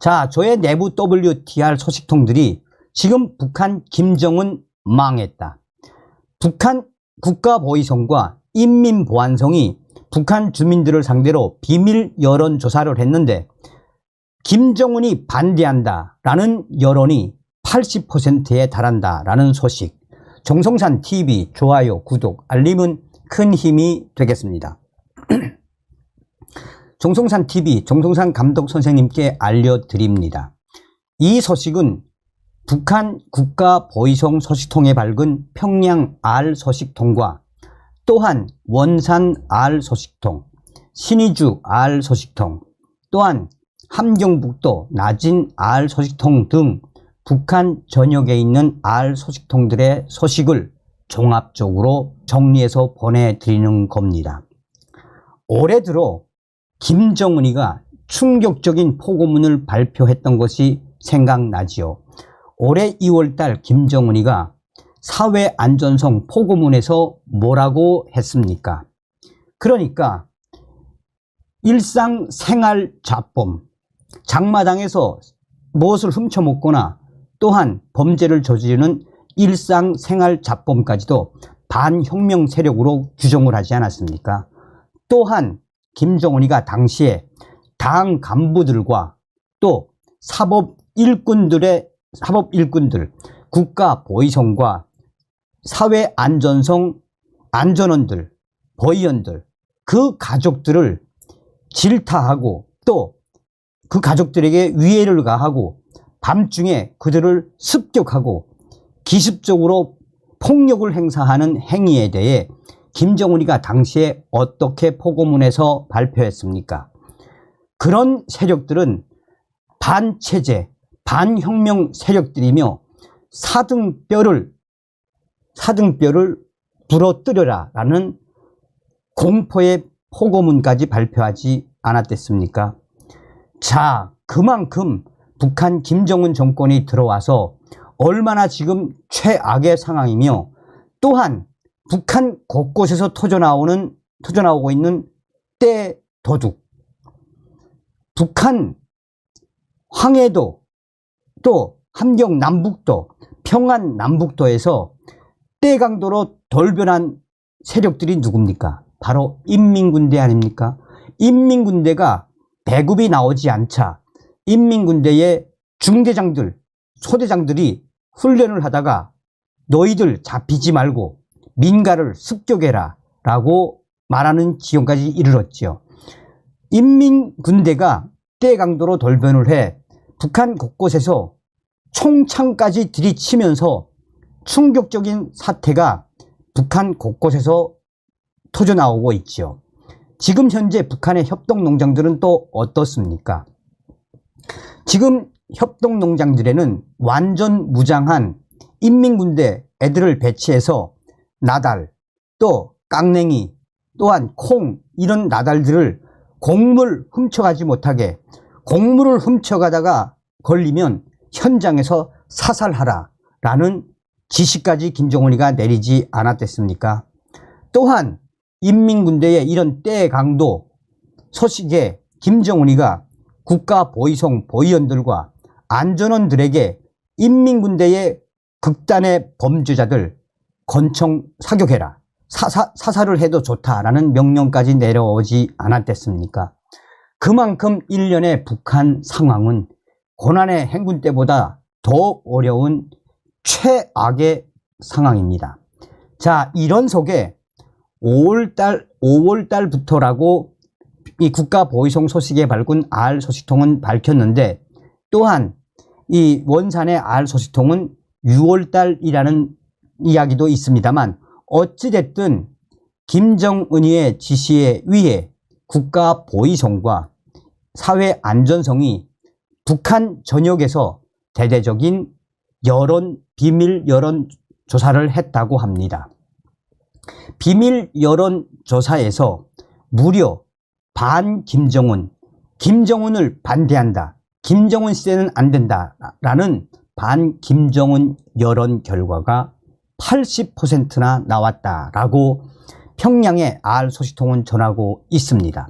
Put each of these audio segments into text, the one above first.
자, 저의 내부 WTR 소식통들이 지금 북한 김정은 망했다. 북한 국가보위성과 인민보안성이 북한 주민들을 상대로 비밀 여론조사를 했는데 김정은이 반대한다 라는 여론이 80%에 달한다 라는 소식. 정성산 TV 좋아요, 구독, 알림은 큰 힘이 되겠습니다. 정성산 TV, 정성산 감독 선생님께 알려드립니다. 이 소식은 북한 국가보위성 소식통에 밝은 평양 R 소식통과 또한 원산 R 소식통, 신의주 R 소식통, 또한 함경북도 나진 R 소식통 등 북한 전역에 있는 R 소식통들의 소식을 종합적으로 정리해서 보내드리는 겁니다. 올해 들어 김정은이가 충격적인 포고문을 발표했던 것이 생각나지요. 올해 2월달 김정은이가 사회안전성 포고문에서 뭐라고 했습니까? 그러니까 일상생활 자범, 장마당에서 무엇을 훔쳐먹거나 또한 범죄를 저지르는 일상생활 자범까지도 반혁명 세력으로 규정을 하지 않았습니까? 또한 김정은이가 당시에 당 간부들과 또 사법 일꾼들의 사법 일꾼들, 국가 보위성과 사회 안전성 안전원들, 보위원들 그 가족들을 질타하고 또 그 가족들에게 위해를 가하고 밤중에 그들을 습격하고 기습적으로 폭력을 행사하는 행위에 대해 김정은이가 당시에 어떻게 포고문에서 발표했습니까? 그런 세력들은 반체제, 반혁명 세력들이며 사등뼈를 사등뼈를 부러뜨려라 라는 공포의 포고문까지 발표하지 않았댔습니까? 자, 그만큼 북한 김정은 정권이 들어와서 얼마나 지금 최악의 상황이며 또한 북한 곳곳에서 터져나오는 터져나오고 있는 때 도둑 북한 황해도 또 함경 남북도 평안 남북도에서 때 강도로 돌변한 세력들이 누굽니까? 바로 인민군대 아닙니까? 인민군대가 배급이 나오지 않자 인민군대의 중대장들, 소대장들이 훈련을 하다가 너희들 잡히지 말고 민가를 습격해라 라고 말하는 지경까지 이르렀지요. 인민군대가 때강도로 돌변을 해 북한 곳곳에서 총창까지 들이치면서 충격적인 사태가 북한 곳곳에서 터져나오고 있지요. 지금 현재 북한의 협동농장들은 또 어떻습니까? 지금 협동농장들에는 완전 무장한 인민군대 애들을 배치해서 나달, 또 깡냉이, 또한 콩 이런 나달들을 곡물 훔쳐가지 못하게 곡물을 훔쳐가다가 걸리면 현장에서 사살하라 라는 지시까지 김정은이가 내리지 않았댔습니까? 또한 인민군대의 이런 때 강도 소식에 김정은이가 국가 보위성 보위원들과 안전원들에게 인민군대의 극단의 범죄자들 건청 사격해라. 사사, 사살을 해도 좋다라는 명령까지 내려오지 않았댔습니까? 그만큼 일련의 북한 상황은 고난의 행군 때보다 더 어려운 최악의 상황입니다. 자, 이런 속에 5월달, 5월달부터라고 이 국가 보위성 소식에 밝은 R 소식통은 밝혔는데 또한 이 원산의 R 소식통은 6월달이라는 이야기도 있습니다만 어찌됐든 김정은이의 지시에 의해 국가 보위성과 사회 안전성이 북한 전역에서 대대적인 여론, 비밀 여론 조사를 했다고 합니다. 비밀 여론 조사에서 무려 반 김정은, 김정은을 반대한다. 김정은 시대는 안 된다. 라는 반 김정은 여론 결과가 80%나 나왔다라고 평양의 R 소식통은 전하고 있습니다.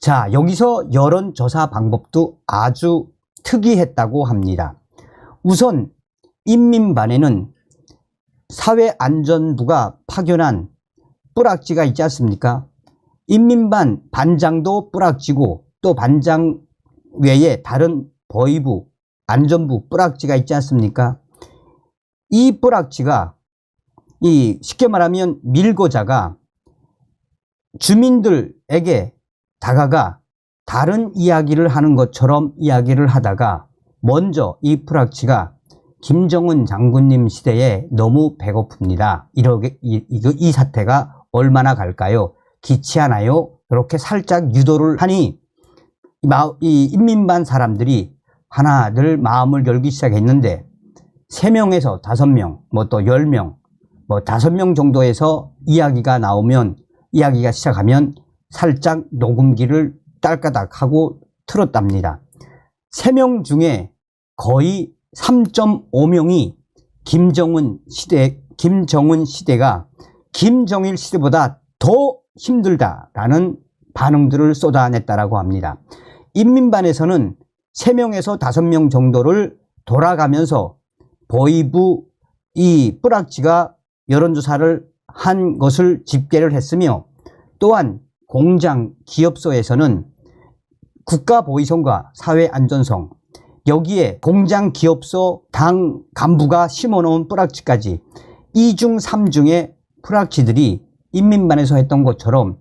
자, 여기서 여론조사 방법도 아주 특이했다고 합니다. 우선 인민반에는 사회안전부가 파견한 뿌락지가 있지 않습니까? 인민반 반장도 뿌락지고 또 반장 외에 다른 보위부, 안전부 뿌락지가 있지 않습니까? 이 뿌락지가 이 쉽게 말하면 밀고자가 주민들에게 다가가 다른 이야기를 하는 것처럼 이야기를 하다가 먼저 이 뿌락지가 김정은 장군님 시대에 너무 배고픕니다. 이러게 이, 이, 이 사태가 얼마나 갈까요? 기치하나요? 이렇게 살짝 유도를 하니 이, 인민반 사람들이 하나들 마음을 열기 시작했는데 세명에서 다섯 명뭐또 열명 뭐 다섯 명 정도에서 이야기가 나오면 이야기가 시작하면 살짝 녹음기를 딸까닥 하고 틀었답니다. 세 명 중에 거의 3.5명이 김정은 시대, 김정은 시대가 김정일 시대보다 더 힘들다라는 반응들을 쏟아냈다라고 합니다. 인민반에서는 3명에서 5명 정도를 돌아가면서 보이부 이 뿌락지가 여론조사를 한 것을 집계를 했으며 또한 공장 기업소에서는 국가 보위성과 사회 안전성 여기에 공장 기업소 당 간부가 심어놓은 뿌락지까지 2중 3중의 뿌락지들이 인민반에서 했던 것처럼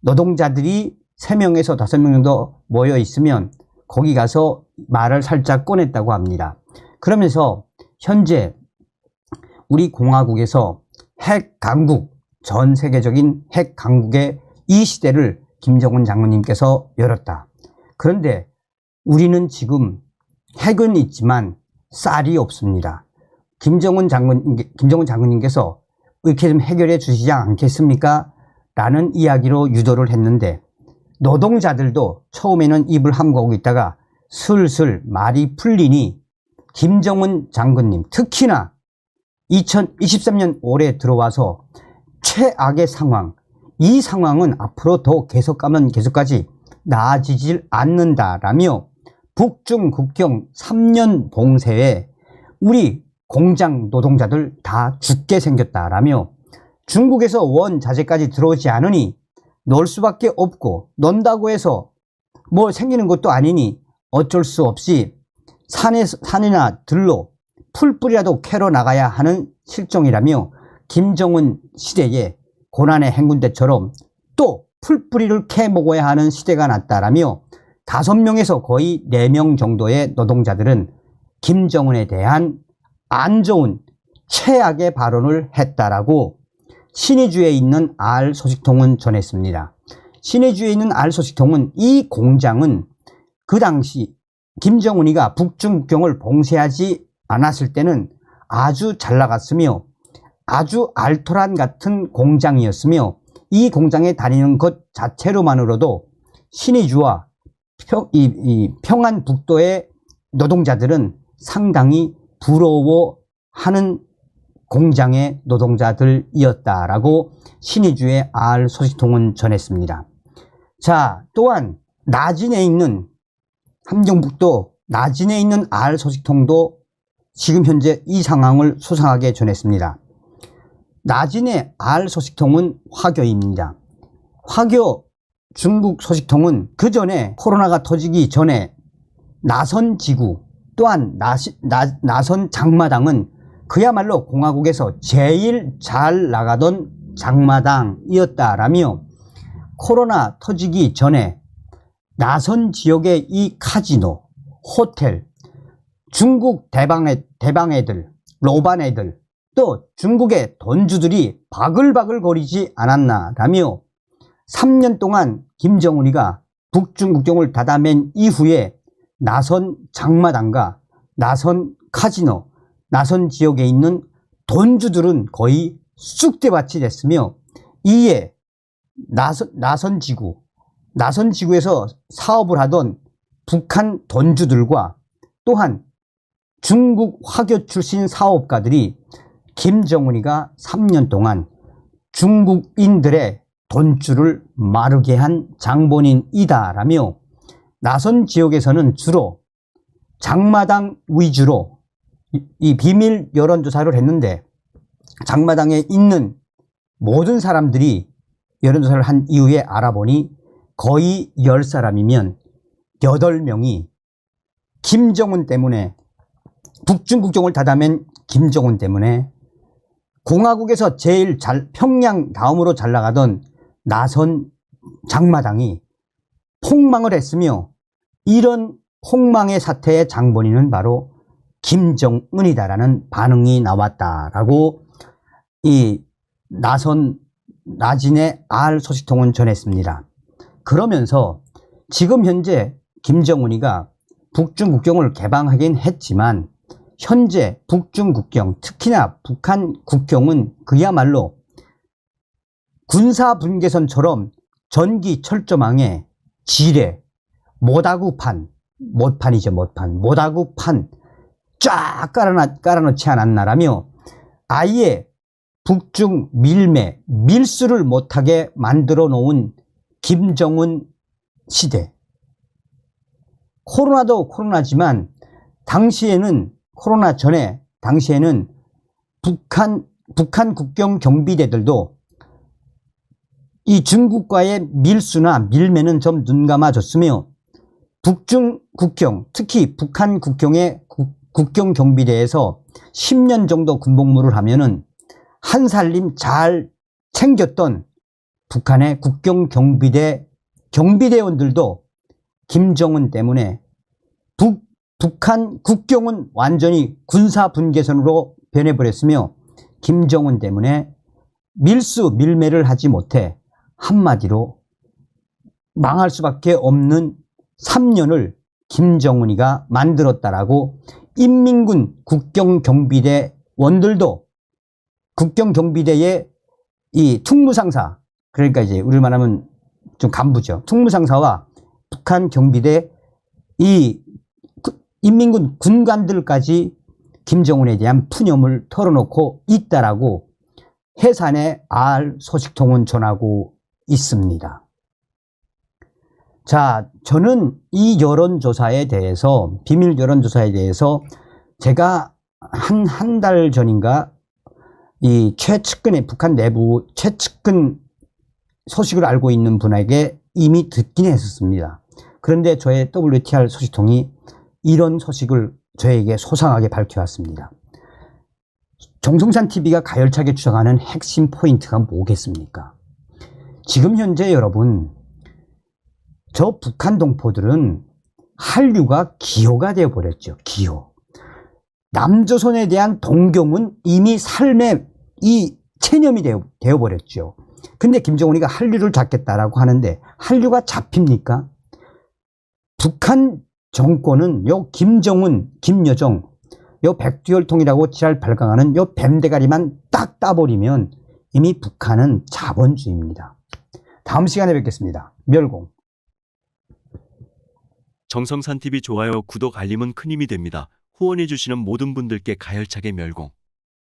노동자들이 3명에서 5명 정도 모여 있으면 거기 가서 말을 살짝 꺼냈다고 합니다. 그러면서 현재 우리 공화국에서 핵 강국, 전 세계적인 핵 강국의 이 시대를 김정은 장군님께서 열었다. 그런데 우리는 지금 핵은 있지만 쌀이 없습니다. 김정은 장군, 김정은 장군님께서 이렇게 좀 해결해 주시지 않겠습니까? 라는 이야기로 유도를 했는데 노동자들도 처음에는 입을 함구하고 있다가 슬슬 말이 풀리니 김정은 장군님 특히나 2023년 올해 들어와서 최악의 상황. 이 상황은 앞으로 더 계속 가면 계속까지 나아지질 않는다라며 북중 국경 3년 봉쇄에 우리 공장 노동자들 다 죽게 생겼다라며 중국에서 원 자재까지 들어오지 않으니 놀 수밖에 없고 논다고 해서 뭐 생기는 것도 아니니 어쩔 수 없이 산에, 산이나 들로 풀뿌리라도 캐러 나가야 하는 실정이라며 김정은 시대에 고난의 행군대처럼 또 풀뿌리를 캐 먹어야 하는 시대가 났다라며 다섯 명에서 거의 네 명 정도의 노동자들은 김정은에 대한 안 좋은 최악의 발언을 했다라고 신의주에 있는 알 소식통은 전했습니다. 신의주에 있는 알 소식통은 이 공장은 그 당시 김정은이가 북중국경을 봉쇄하지 않았을 때는 아주 잘 나갔으며 아주 알토란 같은 공장이었으며 이 공장에 다니는 것 자체로만으로도 신의주와 평, 이, 이 평안북도의 노동자들은 상당히 부러워하는 공장의 노동자들이었다라고 신의주의 알 소식통은 전했습니다. 자, 또한 나진에 있는 함경북도 나진에 있는 알 소식통도 지금 현재 이 상황을 수상하게 전했습니다. 나진의 알 소식통은 화교입니다. 화교 중국 소식통은 그 전에 코로나가 터지기 전에 나선 지구 또한 나시, 나, 나선 장마당은 그야말로 공화국에서 제일 잘 나가던 장마당이었다라며 코로나 터지기 전에 나선 지역의 이 카지노, 호텔, 중국 대방 애, 대방 애들, 로반 애들, 또 중국의 돈주들이 바글바글 거리지 않았나라며 3년 동안 김정은이가 북중국경을 닫아맨 이후에 나선 장마당과 나선 카지노, 나선 지역에 있는 돈주들은 거의 쑥대밭이 됐으며 이에 나선, 나선 지구, 나선 지구에서 사업을 하던 북한 돈주들과 또한 중국 화교 출신 사업가들이 김정은이가 3년 동안 중국인들의 돈줄을 마르게 한 장본인이다라며 나선 지역에서는 주로 장마당 위주로 이, 이 비밀 여론조사를 했는데 장마당에 있는 모든 사람들이 여론조사를 한 이후에 알아보니 거의 10사람이면 8명이 김정은 때문에 북중국경을 닫아맨 김정은 때문에 공화국에서 제일 잘 평양 다음으로 잘 나가던 나선 장마당이 폭망을 했으며 이런 폭망의 사태의 장본인은 바로 김정은이다라는 반응이 나왔다라고 이 나선 나진의 알 소식통은 전했습니다. 그러면서 지금 현재 김정은이가 북중 국경을 개방하긴 했지만 현재 북중 국경 특히나 북한 국경은 그야말로 군사 분계선처럼 전기 철조망에 지뢰, 모다구판, 못판이죠, 못판, 모다구판 쫙 깔아놔, 깔아놓지 않았나라며 아예 북중 밀매, 밀수를 못하게 만들어 놓은 김정은 시대. 코로나도 코로나지만 당시에는 코로나 전에 당시에는 북한 북한 국경 경비대들도 이 중국과의 밀수나 밀매는 좀 눈감아줬으며 북중 국경 특히 북한 국경의 국- 국경 경비대에서 10년 정도 군복무를 하면은 한 살림 잘 챙겼던 북한의 국경 경비대 경비대원들도 김정은 때문에 북, 북한 국경은 완전히 군사 분계선으로 변해버렸으며 김정은 때문에 밀수 밀매를 하지 못해 한마디로 망할 수밖에 없는 3년을 김정은이가 만들었다라고 인민군 국경경비대 원들도 국경경비대의 이 특무상사 그러니까 이제 우리 말 하면 좀 간부죠. 특무상사와 북한 경비대 이 그- 인민군 군관들까지 김정은에 대한 푸념을 털어놓고 있다라고 해산의 알 소식통은 전하고 있습니다. 자, 저는 이 여론조사에 대해서, 비밀 여론조사에 대해서 제가 한, 한 달 전인가 이 최측근의 북한 내부 최측근 소식을 알고 있는 분에게 이미 듣긴 했었습니다. 그런데 저의 WTR 소식통이 이런 소식을 저에게 소상하게 밝혀왔습니다. 정성산 TV가 가열차게 추정하는 핵심 포인트가 뭐겠습니까? 지금 현재 여러분, 저 북한 동포들은 한류가 기호가 되어버렸죠. 기호. 남조선에 대한 동경은 이미 삶의 이 체념이 되어, 되어버렸죠. 근데 김정은이가 한류를 잡겠다라고 하는데 한류가 잡힙니까? 북한 정권은 요 김정은, 김여정, 요 백두혈통이라고 지랄 발광하는 요 뱀대가리만 딱 따버리면 이미 북한은 자본주의입니다. 다음 시간에 뵙겠습니다. 멸공. 정성산 TV 좋아요, 구독, 알림은 큰 힘이 됩니다. 후원해주시는 모든 분들께 가열차게 멸공.